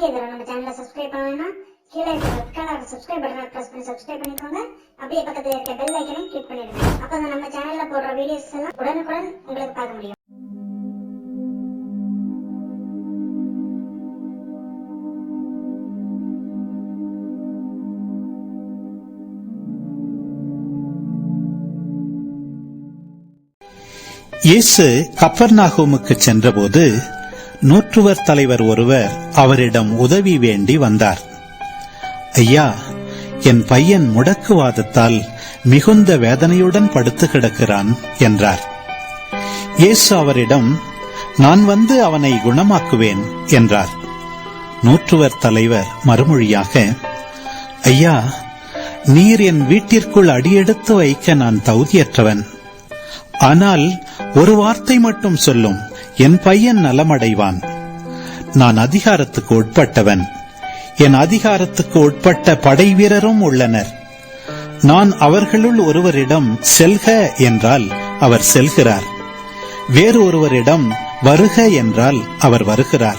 நீங்க இதுல நம்ம சேனலை சப்ஸ்கிரைப் பண்ணலைன்னா கீழே இருக்க ரெட் கலர் சப்ஸ்கிரைப் பட்டனை ப்ரெஸ் பண்ணி சப்ஸ்கிரைப் பண்ணிக்கோங்க. அப்படியே பக்கத்தில் இருக்க பெல் ஐக்கனையும் கிளிக் பண்ணிடுங்க. அப்போ நம்ம சேனலில் போடுற வீடியோஸ் எல்லாம் உடனுக்குடன் உங்களுக்கு பார்க்க முடியும். இயேசு கப்பர்நாகூமுக்கு சென்றபோது நூற்றுவர் தலைவர் ஒருவர் அவரிடம் உதவி வேண்டி வந்தார். ஐயா என் பையன் முடக்குவாதத்தால் மிகுந்த வேதனையுடன் படுத்து கிடக்கிறான் என்றார். இயேசு அவரிடம் நான் வந்து அவனை குணமாக்குவேன் என்றார். நூற்றுவர் தலைவர் மறுமொழியாக ஐயா நீர் என் வீட்டிற்குள் அடியெடுத்து வைக்க நான் தகுதியற்றவன். ஆனால் ஒரு வார்த்தை மட்டும் சொல்லும். என் பையன் நலமடைவான். நான் அதிகாரத்துக்கு உட்பட்டவன். என் அதிகாரத்துக்கு உட்பட்ட படை வீரரும் உள்ளனர். நான் அவர்களுள் ஒருவரிடம் செல்க என்றால் அவர் செல்கிறார். வேறு ஒருவரிடம் வருக என்றால் அவர் வருகிறார்.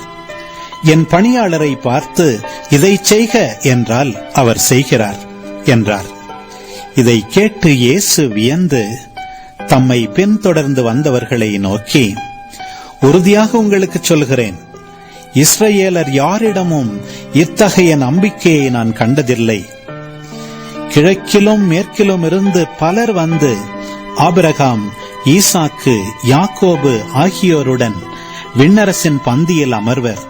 என் பணியாளரை பார்த்து இதை செய்க என்றால் அவர் செய்கிறார் என்றார். இதை கேட்டு இயேசு வியந்து தம்மை பின்தொடர்ந்து வந்தவர்களை நோக்கி உறுதியாக உங்களுக்கு சொல்கிறேன் இஸ்ரேலர் யாரிடமும் இத்தகைய நம்பிக்கையை நான் கண்டதில்லை. கிழக்கிலும் மேற்கிலும் இருந்து பலர் வந்து ஆபிரகாம் ஈசாக்கு யாக்கோபு ஆகியோருடன் விண்ணரசின் பந்தியில் அமர்வர்.